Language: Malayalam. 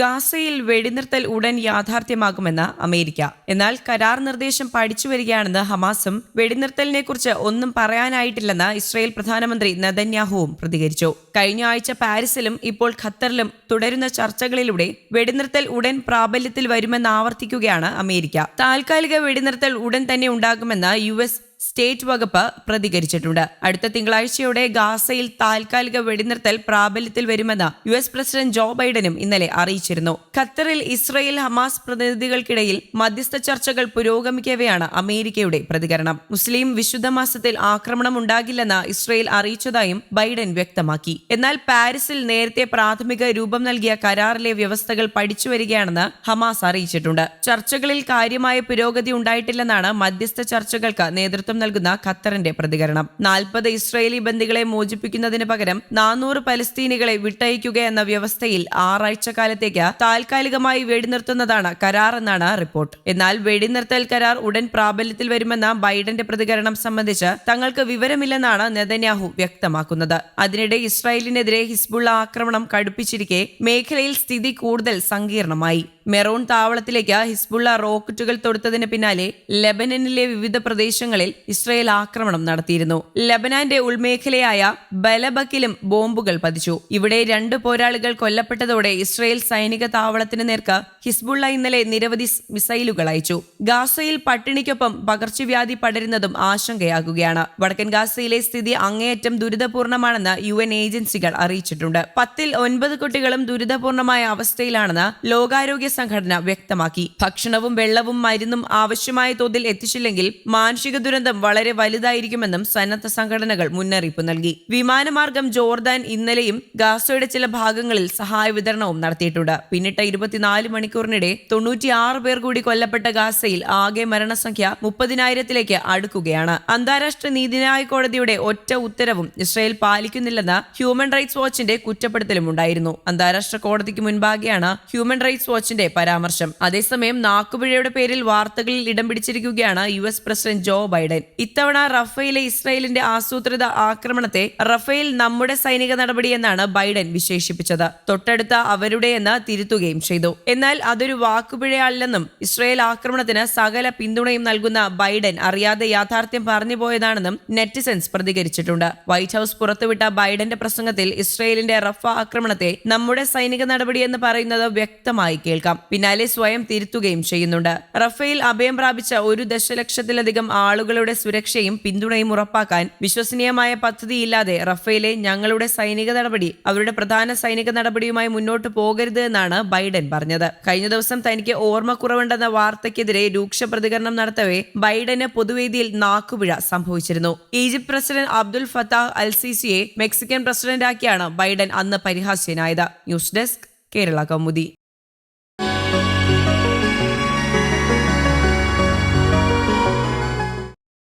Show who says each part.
Speaker 1: ഗാസയിൽ വെടിനിർത്തൽ ഉടൻ യാഥാർത്ഥ്യമാകുമെന്ന് അമേരിക്ക. എന്നാൽ കരാർ നിർദ്ദേശം പഠിച്ചു വരികയാണെന്ന് ഹമാസും വെടിനിർത്തലിനെ കുറിച്ച് ഒന്നും പറയാനായിട്ടില്ലെന്ന് ഇസ്രായേൽ പ്രധാനമന്ത്രി നദന്യാഹുവും പ്രതികരിച്ചു. കഴിഞ്ഞ ആഴ്ച പാരീസിലും ഇപ്പോൾ ഖത്തറിലും തുടരുന്ന ചർച്ചകളിലൂടെ വെടിനിർത്തൽ ഉടൻ പ്രാബല്യത്തിൽ വരുമെന്ന് ആവർത്തിക്കുകയാണ് അമേരിക്ക. താൽക്കാലിക വെടിനിർത്തൽ ഉടൻ തന്നെ ഉണ്ടാകുമെന്ന് യു എസ് സ്റ്റേറ്റ് വകുപ്പ് പ്രതികരിച്ചിട്ടുണ്ട്. അടുത്ത തിങ്കളാഴ്ചയോടെ ഗാസയിൽ താൽക്കാലിക വെടിനിർത്തൽ പ്രാബല്യത്തിൽ വരുമെന്ന് യു എസ് പ്രസിഡന്റ് ജോ ബൈഡനും ഇന്നലെ അറിയിച്ചിരുന്നു. ഖത്തറിൽ ഇസ്രയേൽ ഹമാസ് പ്രതിനിധികൾക്കിടയിൽ മധ്യസ്ഥ ചർച്ചകൾ പുരോഗമിക്കവെയാണ് അമേരിക്കയുടെ പ്രതികരണം. മുസ്ലിം വിശുദ്ധ മാസത്തിൽ ആക്രമണം ഉണ്ടാകില്ലെന്ന് ഇസ്രയേൽ അറിയിച്ചതായും ബൈഡൻ വ്യക്തമാക്കി. എന്നാൽ പാരീസിൽ നേരത്തെ പ്രാഥമിക രൂപം നൽകിയ കരാറിലെ വ്യവസ്ഥകൾ പഠിച്ചു വരികയാണെന്ന് ഹമാസ് അറിയിച്ചിട്ടുണ്ട്. ചർച്ചകളിൽ കാര്യമായ പുരോഗതി ഉണ്ടായിട്ടില്ലെന്നാണ് മധ്യസ്ഥ ചർച്ചകൾക്ക് നേതൃത്വം നൽകുന്ന ഖത്തറിന്റെ പ്രതികരണം. നാൽപ്പത് ഇസ്രയേലി ബന്ദികളെ മോചിപ്പിക്കുന്നതിന് പകരം നാനൂറ് പലസ്തീനികളെ വിട്ടയക്കുക എന്ന വ്യവസ്ഥയിൽ ആറാഴ്ച കാലത്തേക്ക് താൽക്കാലികമായി വെടിനിർത്തുന്നതാണ് കരാർ എന്നാണ് റിപ്പോർട്ട്. എന്നാൽ വെടിനിർത്തൽ കരാർ ഉടൻ പ്രാബല്യത്തിൽ വരുമെന്ന ബൈഡന്റെ പ്രതികരണം സംബന്ധിച്ച് തങ്ങൾക്ക് വിവരമില്ലെന്നാണ് നെതന്യാഹു വ്യക്തമാക്കുന്നത്. അതിനിടെ ഇസ്രായേലിനെതിരെ ഹിസ്ബുള്ള ആക്രമണം കടുപ്പിച്ചിരിക്കെ മേഖലയിൽ സ്ഥിതി കൂടുതൽ സങ്കീർണമായി. മെറോൺ താവളത്തിലേക്ക് ഹിസ്ബുള്ള റോക്കറ്റുകൾ തൊടുത്തതിന് പിന്നാലെ ലെബനനിലെ വിവിധ പ്രദേശങ്ങളിൽ ഇസ്രയേൽ ആക്രമണം നടത്തിയിരുന്നു. ലബനാന്റെ ഉൾമേഖലയായ ബലബക്കിലും ബോംബുകൾ പതിച്ചു. ഇവിടെ രണ്ട് പോരാളികൾ കൊല്ലപ്പെട്ടതോടെ ഇസ്രയേൽ സൈനിക താവളത്തിന് നേർക്ക് ഹിസ്ബുള്ള ഇന്നലെ നിരവധി മിസൈലുകൾ അയച്ചു. ഗാസയിൽ പട്ടിണിക്കൊപ്പം പകർച്ചവ്യാധി പടരുന്നതും ആശങ്കയാകുകയാണ്. വടക്കൻ ഗാസയിലെ സ്ഥിതി അങ്ങേയറ്റം ദുരിതപൂർണമാണെന്ന് യു എൻ ഏജൻസികൾ അറിയിച്ചിട്ടുണ്ട്. പത്തിൽ ഒൻപത് കുട്ടികളും ദുരിതപൂർണമായ അവസ്ഥയിലാണെന്ന് ലോകാരോഗ്യ സംഘടന വ്യക്തമാക്കി. ഭക്ഷണവും വെള്ളവും മരുന്നും ആവശ്യമായ തോതിൽ എത്തിച്ചില്ലെങ്കിൽ മാനുഷിക ദുരന്തം വളരെ വലുതായിരിക്കുമെന്നും സന്നദ്ധ സംഘടനകൾ മുന്നറിയിപ്പ് നൽകി. വിമാനമാർഗം ജോർദാൻ ഇന്നലെയും ഗാസയുടെ ചില ഭാഗങ്ങളിൽ സഹായ വിതരണവും നടത്തിയിട്ടുണ്ട്. പിന്നിട്ട ഇരുപത്തിനാല് മണിക്കൂറിനിടെ തൊണ്ണൂറ്റിയാറ് പേർ കൂടി കൊല്ലപ്പെട്ട ഗാസയിൽ ആകെ മരണസംഖ്യ മുപ്പതിനായിരത്തിലേക്ക് അടുക്കുകയാണ്. അന്താരാഷ്ട്ര നീതിന്യായ കോടതിയുടെ ഒറ്റ ഉത്തരവും ഇസ്രയേൽ പാലിക്കുന്നില്ലെന്ന് ഹ്യൂമൻ റൈറ്റ്സ് വാച്ചിന്റെ കുറ്റപ്പെടുത്തലും ഉണ്ടായിരുന്നു. അന്താരാഷ്ട്ര കോടതിക്ക് മുൻപാകെയാണ് ഹ്യൂമൻ റൈറ്റ്സ് വാച്ചിന്റെ പരാമർശം. അതേസമയം നാക്കുപിഴയുടെ പേരിൽ വാർത്തകളിൽ ഇടം പിടിച്ചിരിക്കുകയാണ് യു പ്രസിഡന്റ് ജോ ബൈഡൻ. ഇത്തവണ റഫേലെ ഇസ്രായേലിന്റെ ആസൂത്രിത ആക്രമണത്തെ റഫേൽ നമ്മുടെ സൈനിക നടപടിയെന്നാണ് ബൈഡൻ വിശേഷിപ്പിച്ചത്. തൊട്ടടുത്ത അവരുടെയെന്ന് തിരുത്തുകയും ചെയ്തു. എന്നാൽ അതൊരു വാക്കുപിഴയല്ലെന്നും ഇസ്രായേൽ ആക്രമണത്തിന് സകല പിന്തുണയും നൽകുന്ന ബൈഡൻ അറിയാതെ യാഥാർത്ഥ്യം പറഞ്ഞു പോയതാണെന്നും നെറ്റിസൻസ് പ്രതികരിച്ചിട്ടുണ്ട്. വൈറ്റ് ഹൌസ് പുറത്തുവിട്ട ബൈഡന്റെ പ്രസംഗത്തിൽ ഇസ്രായേലിന്റെ റഫ ആക്രമണത്തെ നമ്മുടെ സൈനിക നടപടിയെന്ന് പറയുന്നത് വ്യക്തമായി കേൾക്കാം. പിന്നാലെ സ്വയം തിരുത്തുകയും ചെയ്യുന്നുണ്ട്. റഫേൽ അഭയം പ്രാപിച്ച ഒരു ദശലക്ഷത്തിലധികം ആളുകളുടെ സുരക്ഷയും പിന്തുണയും ഉറപ്പാക്കാൻ വിശ്വസനീയമായ പദ്ധതിയില്ലാതെ റഫേലെ ഞങ്ങളുടെ സൈനിക നടപടി അവരുടെ പ്രധാന സൈനിക നടപടിയുമായി മുന്നോട്ട് പോകരുത് എന്നാണ് ബൈഡൻ പറഞ്ഞത്. കഴിഞ്ഞ ദിവസം തനിക്ക് ഓർമ്മക്കുറവുണ്ടെന്ന വാർത്തയ്ക്കെതിരെ രൂക്ഷ പ്രതികരണം നടത്തവേ ബൈഡന് പൊതുവേദിയിൽ നാക്കുപിഴ സംഭവിച്ചിരുന്നു. Egypt president Abdul Fattah al സിസിയെ Mexican പ്രസിഡന്റാക്കിയാണ് ബൈഡൻ അന്ന് പരിഹാസ്യനായത്. News desk Kerala Kaumudi.